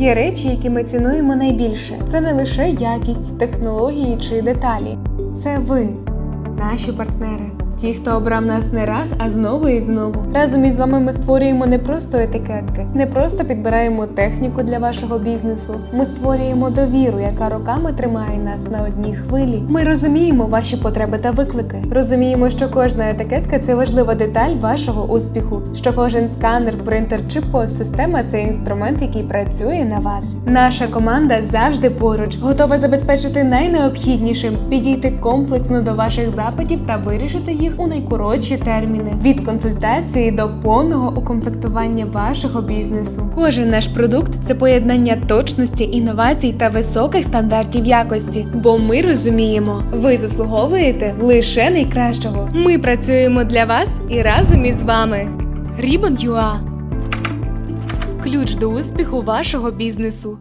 Є речі, які ми цінуємо найбільше. Це не лише якість, технології чи деталі. Це ви, наші партнери. Ті, хто обрав нас не раз, а знову і знову. Разом із вами ми створюємо не просто етикетки, не просто підбираємо техніку для вашого бізнесу. Ми створюємо довіру, яка роками тримає нас на одній хвилі. Ми розуміємо ваші потреби та виклики. Розуміємо, що кожна етикетка це важлива деталь вашого успіху. Що кожен сканер, принтер чи постсистема це інструмент, який працює на вас. Наша команда завжди поруч, готова забезпечити найнеобхіднішим, підійти комплексно до ваших запитів та вирішити їх у найкоротші терміни від консультації до повного укомплектування вашого бізнесу. Кожен наш продукт це поєднання точності, інновацій та високих стандартів якості. Бо ми розуміємо, ви заслуговуєте лише найкращого. Ми працюємо для вас і разом із вами. Ribbon.ua Ключ до успіху вашого бізнесу.